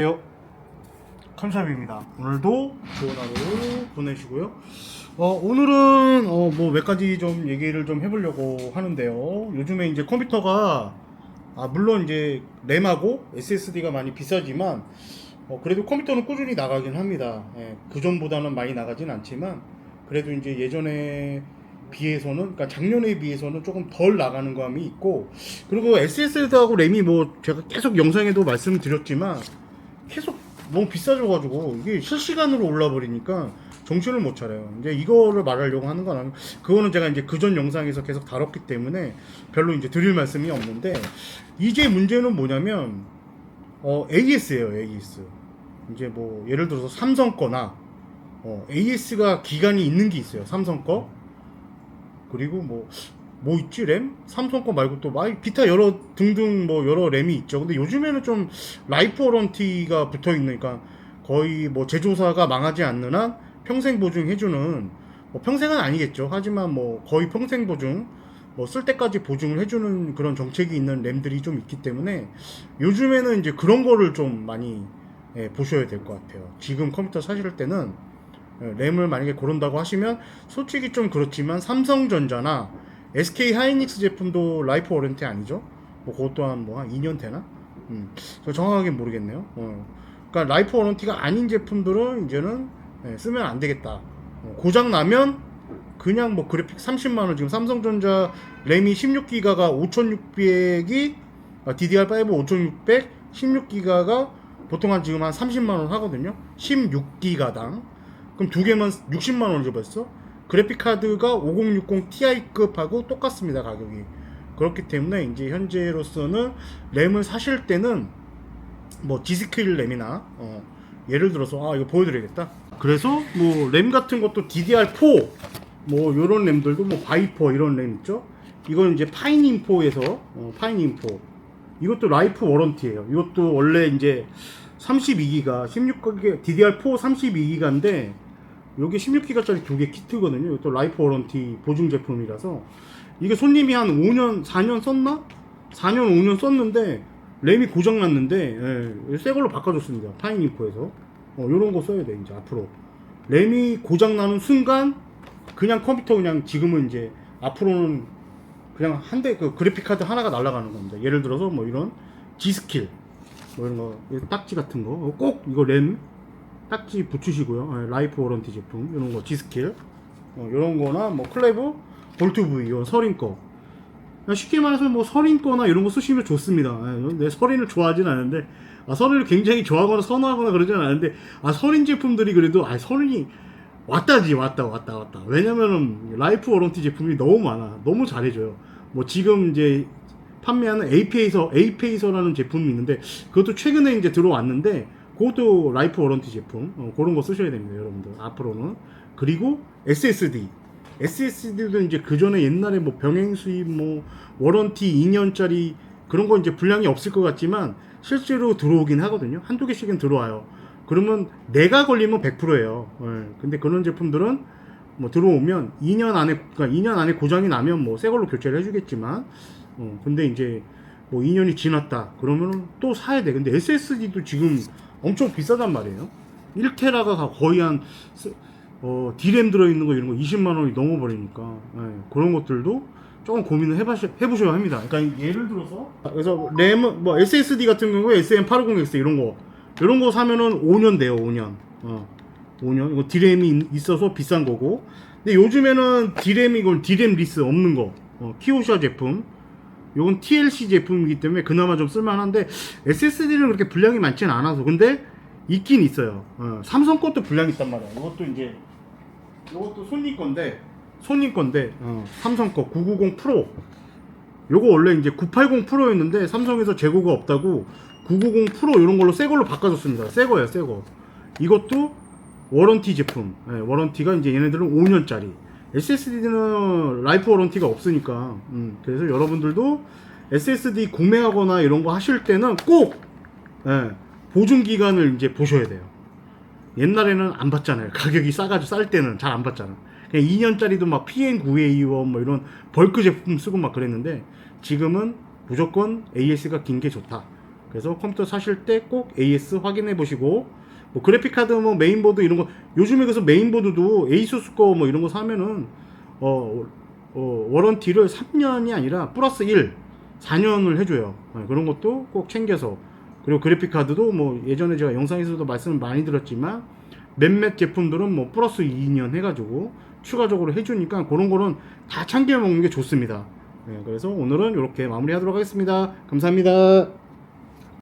안녕하세요. 컨샵입니다. 오늘도 좋은 하루 보내시고요. 어, 오늘은 어, 뭐 몇 가지 좀 얘기를 좀 해보려고 하는데요. 요즘에 이제 컴퓨터가 아, 물론 이제 램하고 SSD가 많이 비싸지만 어, 그래도 컴퓨터는 꾸준히 나가긴 합니다. 예, 그 전보다는 많이 나가진 않지만 그래도 이제 예전에 비해서는 그러니까 작년에 비해서는 조금 덜 나가는 감이 있고 그리고 SSD하고 램이 뭐 제가 계속 영상에도 말씀드렸지만 계속 너무 비싸져가지고 이게 실시간으로 올라 버리니까 정신을 못 차려요. 이제 이거를 말하려고 하는 건 아니고 그거는 제가 이제 그전 영상에서 계속 다뤘기 때문에 별로 이제 드릴 말씀이 없는데 이제 문제는 뭐냐면 어 AS예요 AS. 이제 뭐 예를 들어서 삼성 거나 어 AS가 기간이 있는 게 있어요 삼성 거 그리고 뭐, 뭐 있지, 램? 삼성 거 말고 또, 막, 기타 여러, 등등 뭐, 여러 램이 있죠. 근데 요즘에는 좀, 라이프 워런티가 붙어 있는, 그러니까, 거의 뭐, 제조사가 망하지 않는 한, 평생 보증해주는, 뭐, 평생은 아니겠죠. 하지만 뭐, 거의 평생 보증, 뭐, 쓸 때까지 보증을 해주는 그런 정책이 있는 램들이 좀 있기 때문에, 요즘에는 이제 그런 거를 좀 많이, 예, 보셔야 될 것 같아요. 지금 컴퓨터 사실 때는, 예, 램을 만약에 고른다고 하시면 솔직히 좀 그렇지만 삼성전자나 SK 하이닉스 제품도 라이프 워런티 아니죠? 뭐 그것 또한 뭐 한 2년 되나? 음, 저 정확하게 모르겠네요. 어. 그러니까 라이프 워런티가 아닌 제품들은 이제는 예, 쓰면 안 되겠다. 어, 고장 나면 그냥 뭐 그래픽 30만 원 지금 삼성전자 램이 16기가가 5600이 아, DDR5 5600 16기가가 보통 한 지금 한 30만 원 하거든요. 16기가당. 그럼 두 개만 60만 원을 벌써? 그래픽 카드가 5060 Ti급하고 똑같습니다 가격이. 그렇기 때문에 이제 현재로서는 램을 사실 때는 뭐 G스킬 램이나 어, 예를 들어서 아 이거 보여드려야겠다. 그래서 뭐 램 같은 것도 DDR4 뭐 요런 램들도 뭐 바이퍼 이런 램 있죠. 이건 이제 파인인포에서 어, 파인인포 이것도 라이프 워런티예요. 이것도 원래 이제 32기가 16기가 DDR4 32기가인데 요게 16기가짜리 두 개 키트거든요. 이것도 라이프 워런티 보증 제품이라서 이게 손님이 한 5년 4년 썼나? 4년 5년 썼는데 램이 고장 났는데 예, 새 걸로 바꿔줬습니다. 파인인포에서 어, 요런 거 써야 돼 이제 앞으로 램이 고장 나는 순간 그냥 컴퓨터 그냥 지금은 이제 앞으로는 그냥 한 대 그 그래픽 카드 하나가 날아가는 겁니다. 예를 들어서 뭐 이런 G스킬 뭐 이런 거 이런 딱지 같은 거 꼭 이거 램 딱지 붙이시고요. 예, 라이프 워런티 제품 이런 거 G스킬. 어, 이런 거나 뭐 클레브 볼트 V 이거 서린 거. 쉽게 말해서 뭐 서린 거나 이런 거 쓰시면 좋습니다. 예, 내 서린을 좋아하진 않은데 아, 서린을 굉장히 좋아하거나 선호하거나 그러진 않은데 아 서린 제품들이 그래도 아 서린이 왔다지 왔다 왔다 왔다. 왜냐면은 라이프 워런티 제품이 너무 많아. 너무 잘해줘요. 뭐 지금 이제 판매하는 에이페이서 에이페이서라는 제품이 있는데 그것도 최근에 이제 들어왔는데 그것도 라이프 워런티 제품 어, 그런 거 쓰셔야 됩니다 여러분들 앞으로는 그리고 SSD SSD도 이제 그 전에 옛날에 뭐 병행 수입 뭐 워런티 2년짜리 그런 거 이제 분량이 없을 것 같지만 실제로 들어오긴 하거든요 한두 개씩은 들어와요 그러면 내가 걸리면 100%예요. 예. 근데 그런 제품들은 뭐 들어오면 2년 안에 그러니까 2년 안에 고장이 나면 뭐 새 걸로 교체를 해주겠지만 어 근데 이제 뭐 2년이 지났다 그러면은 또 사야 돼. 근데 SSD도 지금 엄청 비싸단 말이에요. 1테라가 거의 한 어, D램 들어있는 거 이런 거 20만 원이 넘어버리니까 예, 그런 것들도 조금 고민을 해보셔, 해보셔야 합니다. 그러니까 예를 들어서 그래서 램, 뭐 SSD 같은 경우에 SM850X 이런 거 이런 거 사면은 5년 돼요, 5년. 어, 5년. 이거 디램이 있어서 비싼 거고. 근데 요즘에는 디램이 이건 디램 리스 없는 거. 어, 키오샤 제품. 요건 TLC 제품이기 때문에 그나마 좀 쓸만한데 SSD는 그렇게 분량이 많지는 않아서 근데 있긴 있어요. 어, 삼성 것도 분량이 있단 말이야. 이것도 이제 이것도 손님 건데 손님 건데 어, 삼성 거 990 프로. 요거 원래 이제 980 프로였는데 삼성에서 재고가 없다고 990 프로 이런 걸로 새 걸로 바꿔줬습니다. 새 거예요, 새 거. 이것도 워런티 제품. 예, 워런티가 이제 얘네들은 5년짜리. SSD는 라이프 워런티가 없으니까. 음, 그래서 여러분들도 SSD 구매하거나 이런 거 하실 때는 꼭 예, 보증 기간을 이제 보셔야 돼요. 옛날에는 안 받잖아요. 가격이 싸가지고 쌀 때는 잘안 받잖아. 그냥 2년짜리도 막 PN9A1 뭐 이런 벌크 제품 쓰고 막 그랬는데 지금은 무조건 AS가 긴 게 좋다. 그래서 컴퓨터 사실 때 꼭 AS 확인해 보시고 뭐 그래픽 카드 뭐 메인보드 이런 거 요즘에 그래서 메인보드도 에이수스 거 뭐 이런 거 사면은 어, 어 워런티를 3년이 아니라 플러스 1 4년을 해줘요. 네, 그런 것도 꼭 챙겨서 그리고 그래픽 카드도 뭐 예전에 제가 영상에서도 말씀을 많이 드렸지만 몇몇 제품들은 뭐 플러스 2년 해가지고 추가적으로 해주니까 그런 거는 다 챙겨 먹는 게 좋습니다. 네, 그래서 오늘은 이렇게 마무리하도록 하겠습니다. 감사합니다.